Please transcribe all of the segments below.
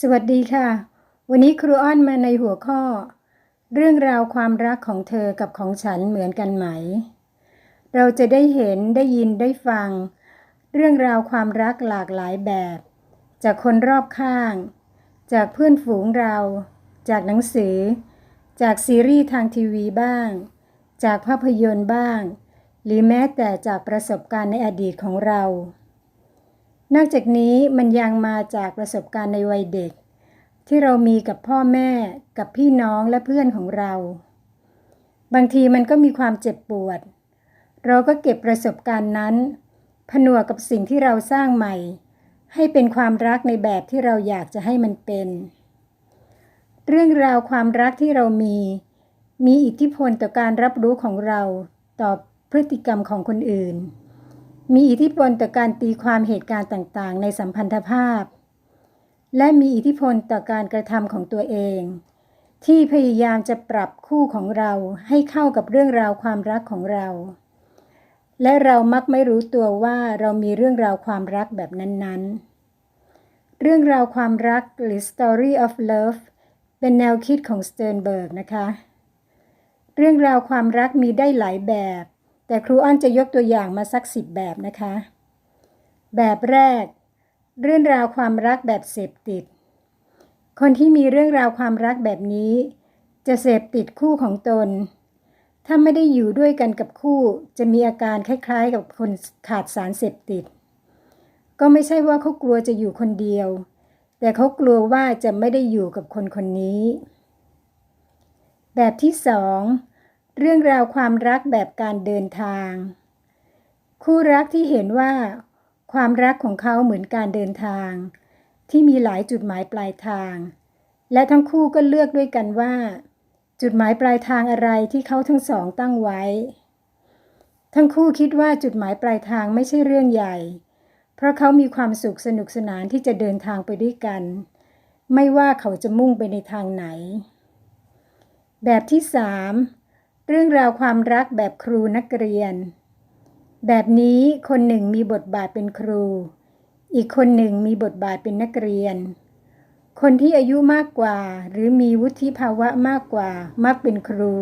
สวัสดีค่ะ วันนี้ครูอ้อนมาในหัวข้อ เรื่องราวความรักของเธอกับของฉันเหมือนกันไหม เราจะได้เห็นได้ยินได้ฟัง เรื่องราวความรักหลากหลายแบบ จากคนรอบข้าง จากเพื่อนฝูงเรา จากหนังสือ จากซีรีส์ทางทีวีบ้าง จากภาพยนตร์บ้าง หรือแม้แต่จากประสบการณ์ในอดีตของเรา นอกจากนี้มันยังมาจากประสบการณ์ในวัยเด็ก ที่เรามีกับพ่อแม่กับพี่น้องและเพื่อนของเรา บางทีมันก็มีความเจ็บปวด เราก็เก็บประสบการณ์นั้น ผนวกกับสิ่งที่เราสร้างใหม่ ให้เป็นความรักในแบบที่เราอยากจะให้มันเป็น เรื่องราวความรักที่เรามี มีอิทธิพลต่อการรับรู้ของเราต่อพฤติกรรมของคนอื่น มีอิทธิพลต่อการตีความเหตุการณ์ต่างๆ ในสัมพันธภาพ และมีอิทธิพลต่อการกระทำของตัวเอง ที่พยายามจะปรับคู่ของเราให้เข้ากับเรื่องราวความรักของเรา และเรามักไม่รู้ตัวว่าเรามีเรื่องราวความรักแบบนั้นๆ เรื่องราวความรักหรือ story of love เป็นแนวคิดของสเตนเบิร์กนะคะ เรื่องราวความรักมีได้หลายแบบ แต่ครูอ้อนจะยกตัวอย่างมาสักสิบแบบนะคะ แบบแรก เรื่องราวความรักแบบเสพติด คนที่มีเรื่องราวความรักแบบนี้ จะเสพติดคู่ของตน ถ้าไม่ได้อยู่ด้วยกันกับคู่จะมีอาการคล้าย ๆ กับคนขาดสารเสพติด ก็ไม่ใช่ว่าเขากลัวจะอยู่คนเดียว แต่เขากลัวว่าจะไม่ได้อยู่กับคนคนนี้ แบบที่สอง เรื่องราวความรักแบบการเดินทาง คู่รักที่เห็นว่า ความรักของเขาเหมือนการเดินทาง ที่มีหลายจุดหมายปลายทาง และทั้งคู่ก็เลือกด้วยกันว่า จุดหมายปลายทางอะไรที่เขาทั้งสองตั้งไว้ ทั้งคู่คิดว่าจุดหมายปลายทางไม่ใช่เรื่องใหญ่ เพราะเขามีความสุขสนุกสนานที่จะเดินทางไปด้วยกัน ไม่ว่าเขาจะมุ่งไปในทางไหน แบบที่สาม เรื่องราวความรักแบบครูนักเรียน แบบนี้คนหนึ่งมีบทบาทเป็นครู อีกคนหนึ่งมีบทบาทเป็นนักเรียน คนที่อายุมากกว่า หรือมีวุฒิภาวะมากกว่ามักเป็นครู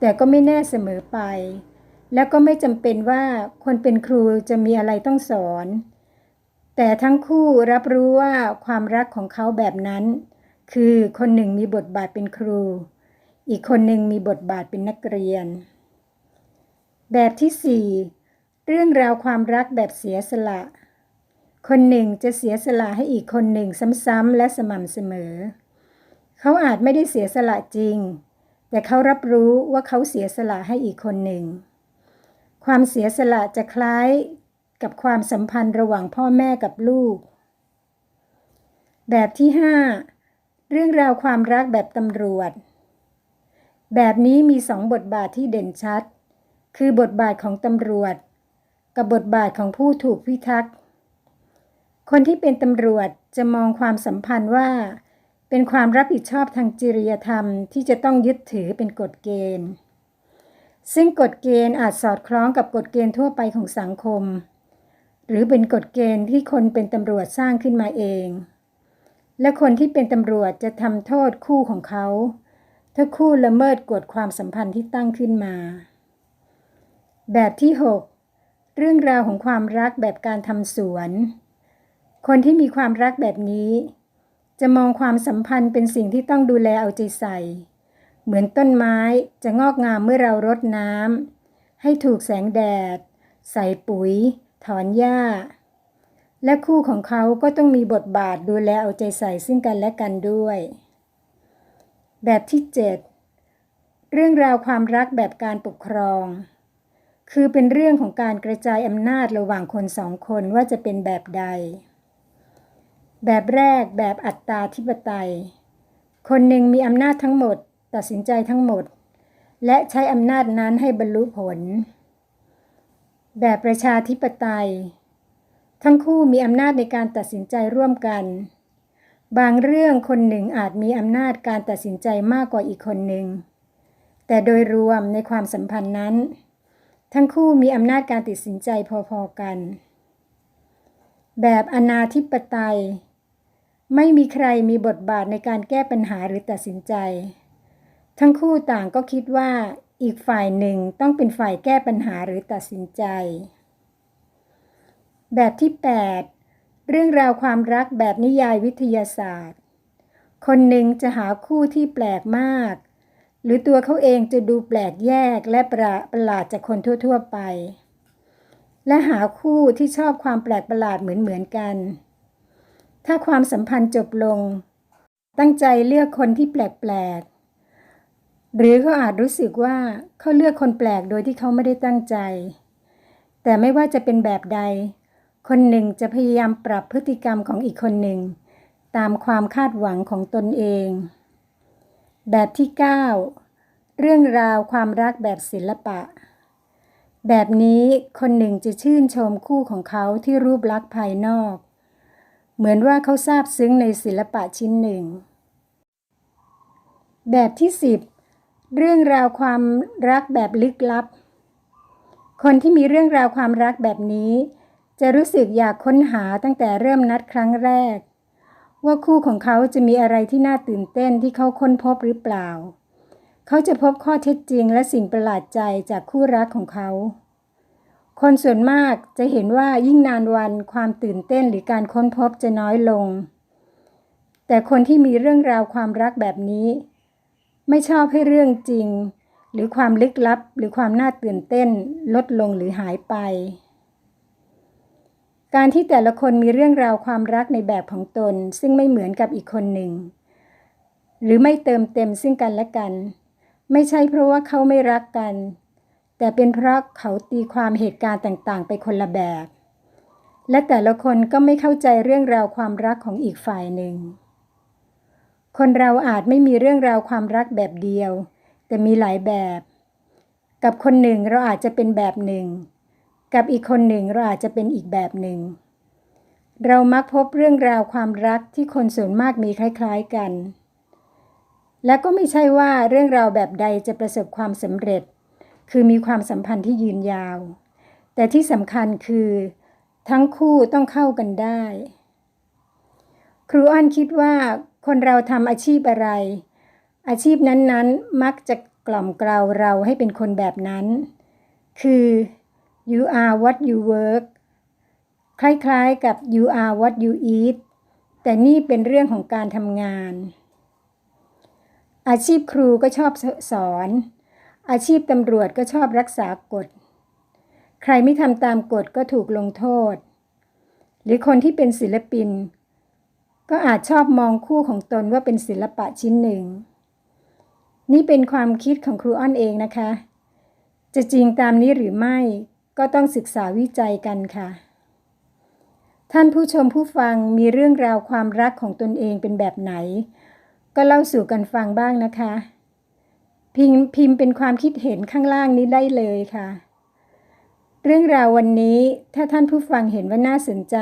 แต่ก็ไม่แน่เสมอไป แล้วก็ไม่จำเป็นว่าคนเป็นครูจะมีอะไรต้องสอน แต่ทั้งคู่รับรู้ว่าความรักของเขาแบบนั้น คือคนหนึ่งมีบทบาทเป็นครู อีกคนหนึ่งมีบทบาทเป็นนักเรียน แบบที่ 4 เรื่องราวความรักแบบเสียสละ คนหนึ่งจะเสียสละให้อีกคนหนึ่งซ้ำๆและสม่ำเสมอ เขาอาจไม่ได้เสียสละจริง แต่เขารับรู้ว่าเขาเสียสละให้อีกคนหนึ่ง ความเสียสละจะคล้ายกับความสัมพันธ์ระหว่างพ่อแม่กับลูก แบบที่ 5 เรื่องราวความรักแบบตำรวจ แบบนี้มีสองบทบาทที่เด่นชัด คือบทบาทของตำรวจ กับบทบาทของผู้ถูกพิทักษ์ คนที่เป็นตำรวจจะมองความสัมพันธ์ว่า เป็นความรับผิดชอบทางจริยธรรมที่จะต้องยึดถือเป็นกฎเกณฑ์ ซึ่งกฎเกณฑ์อาจสอดคล้องกับกฎเกณฑ์ทั่วไปของสังคม หรือเป็นกฎเกณฑ์ที่คนเป็นตำรวจสร้างขึ้นมาเอง และคนที่เป็นตำรวจจะทำโทษคู่ของเขา ถ้าคู่ละเมิดกฎความสัมพันธ์ที่ตั้งขึ้นมา แบบที่ 6 เรื่องราวของความรักแบบการทำสวน คนที่มีความรักแบบนี้ จะมองความสัมพันธ์เป็นสิ่งที่ต้องดูแลเอาใจใส่ เหมือนต้นไม้จะงอกงามเมื่อเรารดน้ำให้ถูกแสงแดด ใส่ปุ๋ย ถอนหญ้า และคู่ของเขาก็ต้องมีบทบาทดูแลเอาใจใส่ซึ่งกันและกันด้วย แบบที่ 7 เรื่องราวความรักแบบการปกครอง คือเป็นเรื่องของการกระจายอำนาจระหว่างคนสองคนว่าจะเป็นแบบใด แบบแรกแบบอัตตาธิปไตย คนหนึ่งมีอำนาจทั้งหมด ตัดสินใจทั้งหมด และใช้อำนาจนั้นให้บรรลุผล แบบประชาธิปไตย ทั้งคู่มีอำนาจในการตัดสินใจร่วมกัน บางเรื่องคนหนึ่งอาจมีอำนาจการตัดสินใจมากกว่าอีกคนหนึ่ง แต่โดยรวมในความสัมพันธ์นั้น ทั้งคู่มีอำนาจการตัดสินใจพอๆกัน แบบอนาธิปไตย ไม่มีใครมีบทบาทในการแก้ปัญหาหรือตัดสินใจ ทั้งคู่ต่างก็คิดว่าอีกฝ่ายหนึ่งต้องเป็นฝ่ายแก้ปัญหาหรือตัดสินใจ แบบที่ 8 เรื่องราวความรักแบบนิยายวิทยาศาสตร์ คนหนึ่งจะหาคู่ที่แปลกมาก หรือตัวเขาเองจะดูแปลกแยกและประประหลาดจากคนทั่ว ๆ ไป และหาคู่ที่ชอบความแปลกประหลาดเหมือนๆกัน ถ้าความสัมพันธ์จบลง ตั้งใจเลือกคนที่แปลกๆ หรือเขาอาจรู้สึกว่าเขาเลือกคนแปลกโดยที่เขาไม่ได้ตั้งใจ แต่ไม่ว่าจะเป็นแบบใด คนหนึ่งจะพยายามปรับพฤติกรรมของอีกคนหนึ่ง ตามความคาดหวังของตนเอง แบบที่ 9 เรื่องราวความรักแบบศิลปะ แบบนี้คนหนึ่งจะชื่นชมคู่ของเขาที่รูปลักษณ์ภายนอก เหมือนว่าเขาซาบซึ้งในศิลปะชิ้นหนึ่ง แบบที่ 10 เรื่องราวความรักแบบลึกลับ คนที่มีเรื่องราวความรักแบบนี้ จะรู้สึกอยากค้นหาตั้งแต่เริ่มนัดครั้งแรก ว่าคู่ของเขาจะมีอะไรที่น่าตื่นเต้นที่เขาค้นพบหรือเปล่า เขาจะพบข้อเท็จจริงและสิ่งประหลาดใจจากคู่รักของเขา คนส่วนมากจะเห็นว่ายิ่งนานวันความตื่นเต้นหรือการค้นพบจะน้อยลง แต่คนที่มีเรื่องราวความรักแบบนี้ ไม่ชอบให้เรื่องจริง หรือความลึกลับหรือความน่าตื่นเต้นลดลงหรือหายไป การที่แต่ละคนมีเรื่องราวความรักในแบบของตน ซึ่งไม่เหมือนกับอีกคนหนึ่ง หรือไม่เติมเต็มซึ่งกันและกัน ไม่ใช่เพราะว่าเขาไม่รักกัน แต่เป็นเพราะเขาตีความเหตุการณ์ต่างๆ ไปคนละแบบ และแต่ละคนก็ไม่เข้าใจเรื่องราวความรักของอีกฝ่ายหนึ่ง คนเราอาจไม่มีเรื่องราวความรักแบบเดียว แต่มีหลายแบบ กับคนหนึ่งเราอาจจะเป็นแบบหนึ่ง กับอีกคนหนึ่งเราอาจจะเป็นอีกแบบหนึ่ง เรามักพบเรื่องราวความรักที่คนส่วนมากมีคล้าย ๆกัน และก็ไม่ใช่ว่าเรื่องราวแบบใดจะประสบความสำเร็จ คือมีความสัมพันธ์ที่ยืนยาว แต่ที่สำคัญคือ ทั้งคู่ต้องเข้ากันได้ ครูอ้อนคิดว่าคนเราทำอาชีพอะไร อาชีพนั้นๆ มักจะกล่อมเกลาเราให้เป็นคนแบบนั้น คือ you are what you work คล้ายๆกับ you are what you eat แต่นี่เป็นเรื่องของการทำงาน อาชีพครูก็ชอบสอน อาชีพตำรวจก็ชอบรักษากฎ ใครไม่ทำตามกฎก็ถูกลงโทษ หรือคนที่เป็นศิลปิน ก็อาจชอบมองคู่ของตนว่าเป็นศิลปะชิ้นหนึ่ง นี่เป็นความคิดของครูอ้อนเองนะคะ จะจริงตามนี้หรือไม่ ก็ต้องศึกษาวิจัยกันค่ะ ท่านผู้ชมผู้ฟังมีเรื่องราวความรักของตนเองเป็นแบบไหน ก็เล่าสู่กันฟังบ้างนะคะ พิมพ์พิมเป็นความคิดเห็นข้างล่างนี้ได้เลยค่ะ เรื่องราววันนี้ถ้าท่านผู้ฟังเห็นว่าน่าสนใจ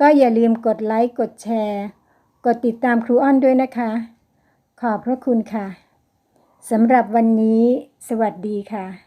ก็อย่าลืมกดไลค์กดแชร์ กดติดตามครูอ้อนด้วยนะคะ ขอบพระคุณค่ะสำหรับวันนี้ สวัสดีค่ะ